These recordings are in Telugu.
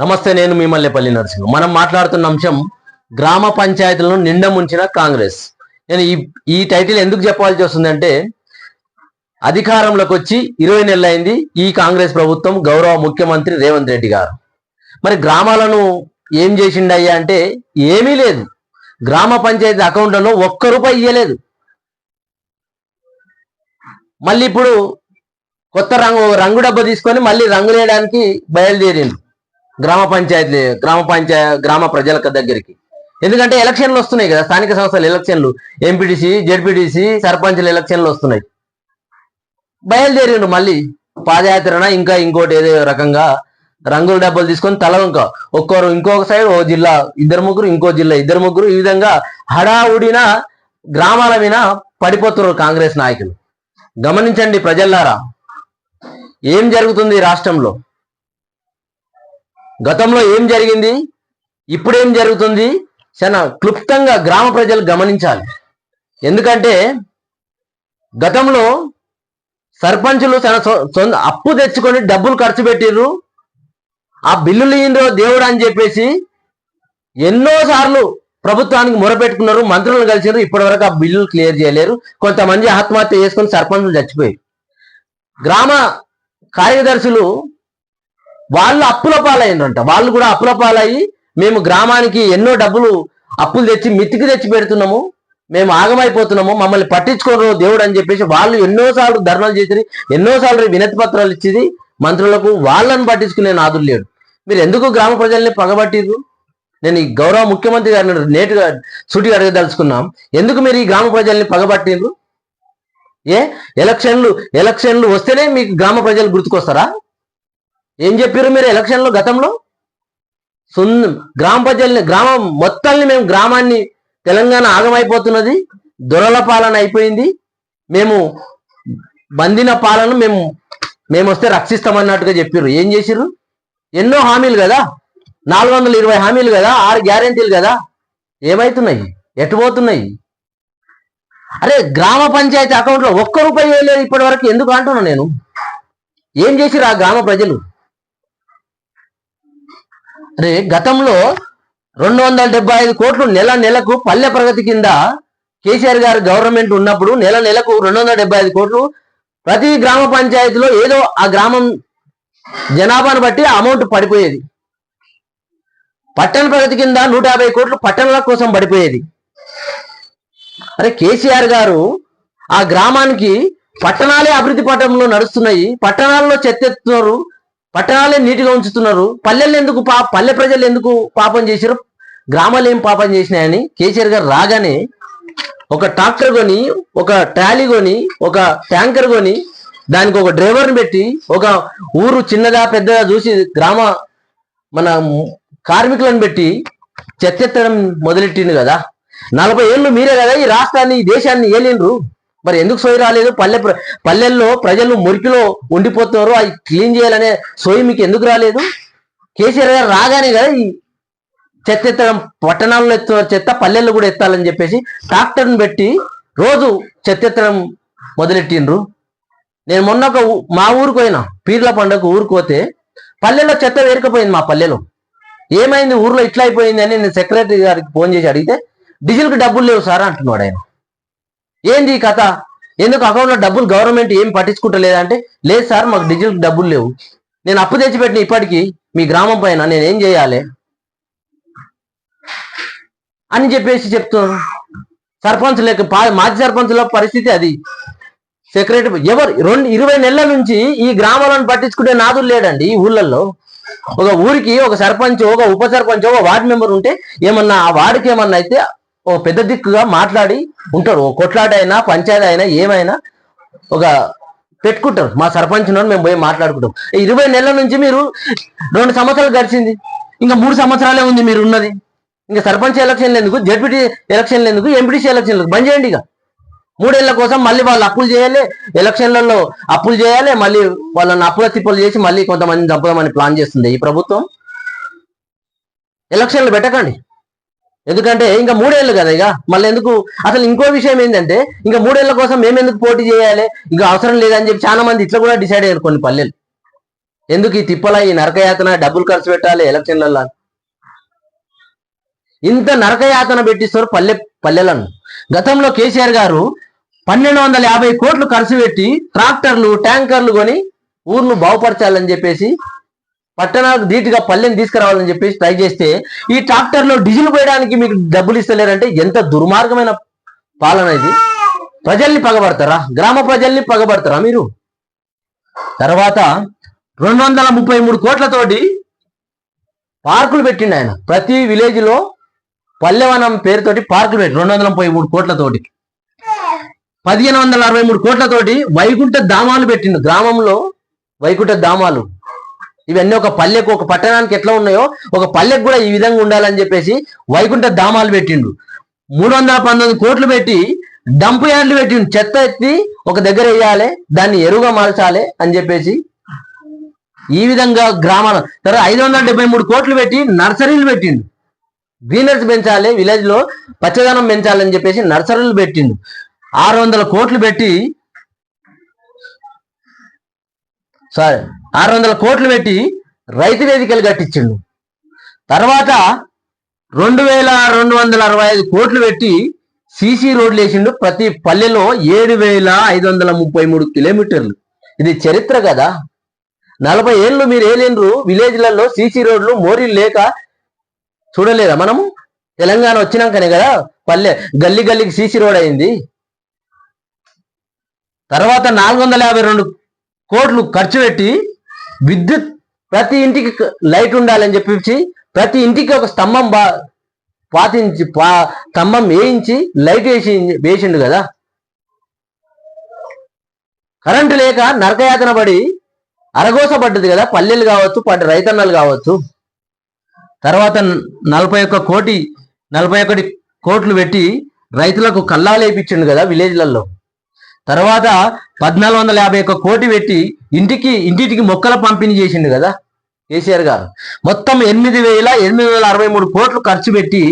నమస్తే నేను మీ నరసింహ. మనం మాట్లాడుతున్న అంశం గ్రామ పంచాయతీలను నిండా ముంచిన కాంగ్రెస్. నేను ఈ ఈ టైటిల్ ఎందుకు చెప్పాల్సి వస్తుందంటే అధికారంలోకి వచ్చి ఇరవై నెలలైంది ఈ కాంగ్రెస్ ప్రభుత్వం గౌరవ ముఖ్యమంత్రి రేవంత్ రెడ్డి గారు. మరి గ్రామాలను ఏం చేసిండయ్యా అంటే ఏమీ లేదు. గ్రామ పంచాయతీ అకౌంట్లలో ఒక్క రూపాయి ఇయ్యలేదు. మళ్ళీ ఇప్పుడు కొత్త రంగు రంగు డబ్బా తీసుకొని మళ్ళీ రంగులు వేయడానికి గ్రామ పంచాయతీ గ్రామ పంచాయ గ్రామ ప్రజల దగ్గరికి. ఎందుకంటే ఎలక్షన్లు వస్తున్నాయి కదా స్థానిక సంస్థల ఎలక్షన్లు. ఎంపీటీసీ జెడ్పీటీసీ సర్పంచ్ల ఎలక్షన్లు వస్తున్నాయి. బయలుదేరిండు మళ్ళీ పాదయాత్రన ఇంకా ఇంకోటి ఏదో రకంగా రంగుల డబ్బులు తీసుకొని తల ఇంకా ఒక్కరు ఇంకొక సైడ్ ఓ జిల్లా ఇద్దరు ముగ్గురు ఇంకో జిల్లా ఇద్దరు ముగ్గురు ఈ విధంగా హడావుడిన గ్రామాల మీద పడిపోతున్నారు కాంగ్రెస్ నాయకులు. గమనించండి ప్రజల్లారా ఏం జరుగుతుంది ఈ రాష్ట్రంలో? గతంలో ఏం జరిగింది? ఇప్పుడేం జరుగుతుంది? చాలా క్లుప్తంగా గ్రామ ప్రజలు గమనించాలి. ఎందుకంటే గతంలో సర్పంచులు తన సొంత అప్పు తెచ్చుకొని డబ్బులు ఖర్చు పెట్టిర్రు. ఆ బిల్లులు ఏందో దేవుడు అని చెప్పేసి ఎన్నోసార్లు ప్రభుత్వానికి మొరపెట్టుకున్నారు మంత్రులను కలిసినారు ఇప్పటి వరకు ఆ బిల్లులు క్లియర్ చేయలేరు. కొంతమంది ఆత్మహత్య చేసుకుని సర్పంచులు చచ్చిపోయారు. గ్రామ కార్యదర్శులు వాళ్ళు అప్పుల పాలయ్యంట వాళ్ళు కూడా అప్పుల పాలయ్యి మేము గ్రామానికి ఎన్నో డబ్బులు అప్పులు తెచ్చి మితికి తెచ్చి పెడుతున్నాము. మేము ఆగమైపోతున్నాము. మమ్మల్ని పట్టించుకోరు దేవుడు అని చెప్పేసి వాళ్ళు ఎన్నోసార్లు ధర్నాలు చేసి ఎన్నోసార్లు వినతి పత్రాలు ఇచ్చేది మంత్రులకు వాళ్ళని పట్టించుకునే నాదులు లేడు. మీరు ఎందుకు గ్రామ ప్రజల్ని పగబట్టిరు నేను ఈ గౌరవ ముఖ్యమంత్రి గారిని నేటుగా సూటిగా అడగదలుచుకున్నాం ఎందుకు మీరు ఈ గ్రామ ప్రజల్ని పగబట్టిండ్రు ఏ? ఎలక్షన్లు ఎలక్షన్లు వస్తేనే మీకు గ్రామ ప్రజలు గుర్తుకొస్తారా? ఏం చెప్పారు మీరు ఎలక్షన్లో గతంలో? సున్ గ్రామ ప్రజల్ని గ్రామం మొత్తాన్ని మేము గ్రామాన్ని తెలంగాణ ఆగమైపోతున్నది. దొరల పాలన అయిపోయింది. మేము బందిన పాలన మేము మేము వస్తే రక్షిస్తామన్నట్టుగా చెప్పారు ఏం చేసిర్రు? ఎన్నో హామీలు కదా? నాలుగు వందల ఇరవై హామీలు కదా? ఆరు గ్యారెంటీలు కదా? ఏమవుతున్నాయి ఎటుపోతున్నాయి అరే గ్రామ పంచాయతీ అకౌంట్లో ఒక్క రూపాయి వేయలేదు ఇప్పటి వరకు ఎందుకు అంటున్నా నేను? ఏం చేసిరు ఆ గ్రామ ప్రజలు? అరే గతంలో రెండు వందల డెబ్బై ఐదు కోట్లు నెల నెలకు పల్లె ప్రగతి కింద కేసీఆర్ గారు గవర్నమెంట్ ఉన్నప్పుడు నెల నెలకు రెండు వందల డెబ్బై ఐదు కోట్లు. ప్రతి గ్రామ పంచాయతీలో ఏదో ఆ గ్రామం జనాభాను బట్టి అమౌంట్ పడిపోయేది. పట్టణ ప్రగతి కింద నూట యాభై కోట్లు పట్టణాల కోసం పడిపోయేది. అరే కేసీఆర్ గారు ఆ గ్రామానికి పట్టణాలే అభివృద్ధి పట్టణంలో నడుస్తున్నాయి. పట్టణాల్లో చెత్తెత్తున్నారు పట్టణాలే నీటిగా ఉంచుతున్నారు. పల్లెలు ఎందుకు పా పల్లె ప్రజలు ఎందుకు పాపం చేశారు గ్రామాలు ఏం పాపం చేసినాయని కేసీఆర్ గారు రాగానే ఒక ట్రాక్టర్ కొని ఒక ట్రాలీ కొని ఒక ట్యాంకర్ కొని దానికి ఒక డ్రైవర్ని పెట్టి ఒక ఊరు చిన్నదా పెద్దదా చూసి గ్రామ మన కార్మికులను పెట్టి చెత్తెత్తడం మొదలెట్టింది కదా. నలభై ఏళ్ళు మీరే కదా ఈ రాష్ట్రాన్ని ఈ దేశాన్ని ఏలిండ్రు? మరి ఎందుకు సోయి రాలేదు? పల్లె పల్లెల్లో ప్రజలు మురికిలో ఉండిపోతున్నారు. అవి క్లీన్ చేయాలనే సోయి మీకు ఎందుకు రాలేదు? కేసీఆర్ గారు రాగానే కదా ఈ చెత్త ఎత్తడం పట్టణాల్లో ఎత్తున్నారు చెత్త పల్లెల్లో కూడా ఎత్తాలని చెప్పేసి ట్రాక్టర్ని పెట్టి రోజు చెత్త ఎత్తడం మొదలెట్టిండ్రు. నేను మొన్న ఒక ఊ- మా ఊరికి పోయినా పీర్ల పండుగ ఊరికి పోతే పల్లెల్లో చెత్త వేరకపోయింది మా పల్లెలో. ఏమైంది? ఊర్లో ఇట్లా అయిపోయింది అని నేను సెక్రటరీ గారికి ఫోన్ చేసి అడిగితే డీజిల్కి డబ్బులు లేవు సార్ అంటున్నాడు ఆయన. ఏంది ఈ కథ? ఎందుకు అకౌంట్లో డబ్బులు గవర్నమెంట్ ఏం పట్టించుకుంటలేదంటే లేదు సార్ మాకు డిజిటల్ డబ్బులు లేవు. నేను అప్పు తెచ్చిపెట్టిన ఇప్పటికీ మీ గ్రామం పైన నేను ఏం చేయాలి? అని చెప్పేసి చెప్తున్నాను సర్పంచ్ లేక మాజీ సర్పంచ్ల పరిస్థితి అది. సెక్రటరీ ఎవరు? రెండు ఇరవై నెలల నుంచి ఈ గ్రామాలను పట్టించుకునే నాదులు లేడండి ఈ ఊళ్ళల్లో. ఒక ఊరికి ఒక సర్పంచ్ ఒక ఉప సర్పంచ్ ఒక వార్డు మెంబర్ ఉంటే ఏమన్నా ఆ వార్డుకి ఏమన్నా అయితే ఓ పెద్ద దిక్కుగా మాట్లాడి ఉంటారు. ఓ కొట్లాట అయినా పంచాయతీ అయినా ఏమైనా ఒక పెట్టుకుంటారు. మా సర్పంచ్ నోడు మేము పోయి మాట్లాడుకుంటాం. ఈ ఇరవై నెలల నుంచి మీరు రెండు సంవత్సరాలు గడిచింది. ఇంకా మూడు సంవత్సరాలే ఉంది మీరు ఉన్నది. ఇంకా సర్పంచ్ ఎలక్షన్లు ఎందుకు? జడ్పీటీ ఎలక్షన్లు ఎందుకు? ఎంపీటీసీ ఎలక్షన్లు బంద్ చేయండి ఇక. మూడేళ్ళ కోసం మళ్ళీ వాళ్ళు అప్పులు చేయాలి. ఎలక్షన్లలో అప్పులు చేయాలి. మళ్ళీ వాళ్ళని అప్పుల తిప్పులు చేసి మళ్ళీ కొంతమంది చంపుదామని ప్లాన్ చేస్తుంది ఈ ప్రభుత్వం. ఎలక్షన్లు పెట్టకండి. ఎందుకంటే ఇంకా మూడేళ్ళు కదా ఇక. మళ్ళీ ఎందుకు? అసలు ఇంకో విషయం ఏంటంటే ఇంకా మూడేళ్ళ కోసం మేము ఎందుకు పోటీ చేయాలి? ఇంకా అవసరం లేదని చెప్పి చాలా మంది ఇట్లా కూడా డిసైడ్ అయ్యారు కొన్ని పల్లెలు. ఎందుకు ఈ తిప్పల ఈ నరకయాతన డబ్బులు ఖర్చు పెట్టాలి ఎలక్షన్లలో ఇంత నరకయాతన పెట్టిస్తారు పల్లె పల్లెలను. గతంలో కేసీఆర్ గారు పన్నెండు వందల యాభై కోట్లు ఖర్చు పెట్టి ట్రాక్టర్లు ట్యాంకర్లు కొని ఊర్ను బాగుపరచాలని చెప్పేసి పట్టణాలకు ధీటుగా పల్లెని తీసుకురావాలని చెప్పేసి ట్రై చేస్తే ఈ ట్రాక్టర్లో డీజిల్ పోయడానికి మీకు డబ్బులు ఇస్తలేరంటే ఎంత దుర్మార్గమైన పాలన ఇది. ప్రజల్ని పగబడతారా? గ్రామ ప్రజల్ని పగబడతారా మీరు? తర్వాత రెండు వందల ముప్పై మూడు కోట్లతోటి పార్కులు పెట్టిండు ఆయన. ప్రతి విలేజ్లో పల్లెవనం పేరుతోటి పార్కులు పెట్టి రెండు వందల ముప్పై మూడు కోట్లతోటి. పదిహేను వందల అరవై మూడు కోట్లతోటి వైకుంఠ ధామాలు పెట్టిండు. గ్రామంలో వైకుంఠ ధామాలు. ఇవన్నీ ఒక పల్లెకు ఒక పట్టణానికి ఎట్లా ఉన్నాయో ఒక పల్లెకు కూడా ఈ విధంగా ఉండాలని చెప్పేసి వైకుంఠ ధామాలు పెట్టిండు మూడు వందల పంతొమ్మిది కోట్లు పెట్టి డంప్ యార్డ్లు పెట్టిండు చెత్త ఎత్తి ఒక దగ్గర వేయాలి దాన్ని ఎరువుగా మార్చాలి అని చెప్పేసి ఈ విధంగా గ్రామాల తర్వాత ఐదు వందల డెబ్బై మూడు కోట్లు పెట్టి నర్సరీలు పెట్టిండు గ్రీనర్స్ పెంచాలి విలేజ్లో పచ్చదనం పెంచాలని చెప్పేసి నర్సరీలు పెట్టిండు ఆరు వందల కోట్లు పెట్టి సారీ ఆరు వందల కోట్లు పెట్టి రైతు వేదికలు కట్టించిండు. తర్వాత రెండు వేల రెండు వందల అరవై ఐదు కోట్లు పెట్టి సీసీ రోడ్లు వేసిండు. ప్రతి పల్లెలో ఏడు వేల ఐదు వందల ముప్పై మూడు కిలోమీటర్లు. ఇది చరిత్ర కదా. నలభై ఏళ్ళు మీరు ఏలేండ్రు? విలేజ్లలో సీసీ రోడ్లు మోరీలు లేక చూడలేదా మనము? తెలంగాణ వచ్చినాకనే కదా పల్లె గల్లి గల్లికి సీసీ రోడ్ అయింది. తర్వాత నాలుగు వందల యాభై రెండు కోట్లు ఖర్చు పెట్టి విద్యుత్ ప్రతి ఇంటికి లైట్ ఉండాలని చెప్పి ప్రతి ఇంటికి ఒక స్తంభం బా పాతించి పా స్తంభం వేయించి లైట్ వేసి వేసిండు కదా. కరెంటు లేక నరకయాతన పడి అరగోస పడ్డది కదా. పల్లెలు కావచ్చు పడ్డ రైతన్నలు కావచ్చు. తర్వాత నలభై ఒక్క కోటి నలభై ఒకటి కోట్లు పెట్టి రైతులకు కల్లాలు వేయించిండు కదా విలేజ్లలో తర్వాత పద్నాలుగు వందల యాభై ఒక్క కోటి పెట్టి ఇంటికి ఇంటింటికి మొక్కల పంపిణీ చేసిండు కదా కేసీఆర్ గారు. మొత్తం ఎనిమిది వేల ఎనిమిది వందల అరవై మూడు కోట్లు ఖర్చు పెట్టి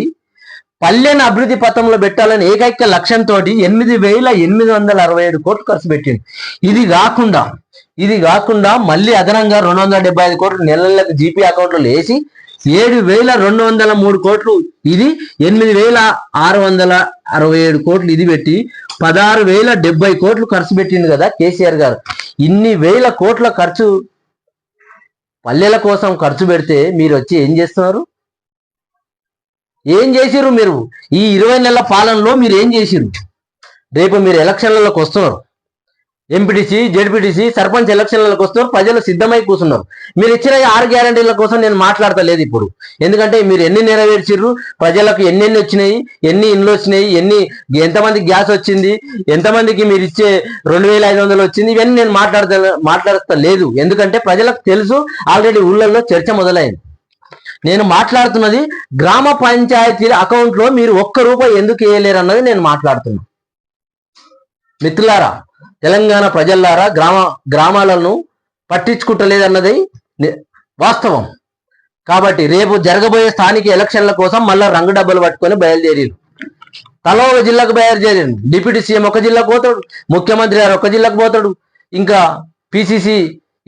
పల్లెని అభివృద్ధి పథంలో పెట్టాలని ఏకైక లక్ష్యంతో ఎనిమిది వేల ఎనిమిది వందల అరవై ఏడు కోట్లు ఖర్చు పెట్టింది ఇది కాకుండా ఇది కాకుండా మళ్ళీ అదనంగా రెండు వందల డెబ్బై ఐదు కోట్లు నెల నెలకు జీపీ అకౌంట్లో వేసి ఏడు వేల రెండు వందల మూడు కోట్లు. ఇది ఎనిమిది వేల ఆరు వందల అరవై ఏడు కోట్లు ఇది పెట్టి పదహారు వేల డెబ్బై కోట్లు ఖర్చు పెట్టింది కదా కేసీఆర్ గారు. ఇన్ని వేల కోట్ల ఖర్చు పల్లెల కోసం ఖర్చు పెడితే మీరు వచ్చి ఏం చేస్తున్నారు? ఏం చేసిర్రు మీరు? ఈ ఇరవై నెలల పాలనలో మీరు ఏం చేసిర్రు? రేపు మీరు ఎలక్షన్లలోకి వస్తున్నారు. ఎంపీటీసీ జెడ్పీటీసీ సర్పంచ్ ఎలక్షన్లకు వస్తున్నారు ప్రజలు సిద్ధమై కూర్చున్నారు. మీరు ఇచ్చిన ఆరు గ్యారంటీల కోసం నేను మాట్లాడతలేదు ఇప్పుడు. ఎందుకంటే మీరు ఎన్ని నెరవేర్చిర్రు ప్రజలకు ఎన్నెన్ని వచ్చినాయి ఎన్ని ఇండ్లు వచ్చినాయి ఎన్ని ఎంతమంది గ్యాస్ వచ్చింది ఎంతమందికి మీరు ఇచ్చే రెండు వేల ఐదు వందలు వచ్చింది ఇవన్నీ నేను మాట్లాడత మాట్లాడతా లేదు ఎందుకంటే ప్రజలకు తెలుసు ఆల్రెడీ ఊళ్ళల్లో చర్చ మొదలైంది. నేను మాట్లాడుతున్నది గ్రామ పంచాయతీల అకౌంట్లో మీరు ఒక్క రూపాయి ఎందుకు వేయలేరు అన్నది నేను మాట్లాడుతున్నా. మిత్రులారా తెలంగాణ ప్రజల్లారా గ్రామ గ్రామాలను పట్టించుకుంటలేదన్నది వాస్తవం. కాబట్టి రేపు జరగబోయే స్థానిక ఎలక్షన్ల కోసం మళ్ళీ రంగు డబ్బులు పట్టుకొని బయలుదేరారు. తలో ఒక జిల్లాకు బయలుదేరారు. డిప్యూటీ సీఎం ఒక జిల్లాకు పోతాడు. ముఖ్యమంత్రి గారు ఒక జిల్లాకు పోతాడు. ఇంకా పిసిసి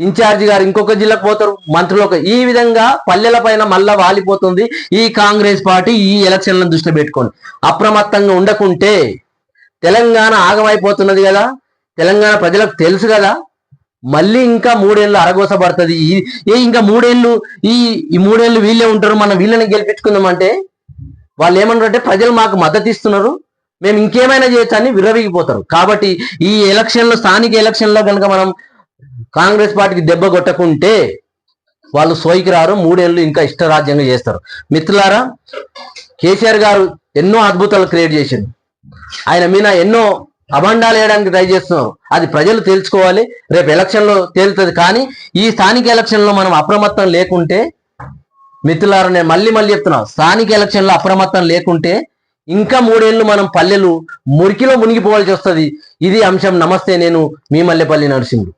ఇన్ఛార్జ్ గారు ఇంకొక జిల్లాకు పోతారు. మంత్రులు ఒక ఈ విధంగా పల్లెల పైన మళ్ళా వాలిపోతుంది. ఈ కాంగ్రెస్ పార్టీ ఈ ఎలక్షన్లను దృష్టిలో పెట్టుకొని అప్రమత్తంగా ఉండకుంటే తెలంగాణ ఆగమైపోతున్నది కదా. తెలంగాణ ప్రజలకు తెలుసు కదా మళ్ళీ ఇంకా మూడేళ్ళు అరగోసపడుతుంది. ఏ ఇంకా మూడేళ్ళు ఈ ఈ మూడేళ్ళు వీళ్ళే ఉంటారు మనం వీళ్ళని గెలిపించుకుందాం అంటే వాళ్ళు ఏమంటారంటే ప్రజలు మాకు మద్దతు ఇస్తున్నారు మేము ఇంకేమైనా చేయొచ్చని అని విర్రవీగిపోతారు. కాబట్టి ఈ ఎలక్షన్లో స్థానిక ఎలక్షన్లో కనుక మనం కాంగ్రెస్ పార్టీకి దెబ్బ కొట్టకుంటే వాళ్ళు సోయికి రారు మూడేళ్ళు ఇంకా ఇష్టరాజ్యంగా చేస్తారు. మిత్రులారా కేసీఆర్ గారు ఎన్నో అద్భుతాలు క్రియేట్ చేసింది ఆయన మీద ఎన్నో అభండాలు వేయడానికి ట్రై చేస్తున్నారు అది ప్రజలు తేల్చుకోవాలి. రేపు ఎలక్షన్లో తేలుతుంది. కానీ ఈ స్థానిక ఎలక్షన్లో మనం అప్రమత్తం లేకుంటే మిత్రులారా నేను మళ్ళీ మళ్ళీ చెప్తున్నా. స్థానిక ఎలక్షన్లో అప్రమత్తం లేకుంటే ఇంకా మూడేళ్ళు మనం పల్లెలు మురికిలో మునిగిపోవాల్సి వస్తుంది. ఇది అంశం. నమస్తే నేను మీ మల్లెపల్లి నరసింహుడు.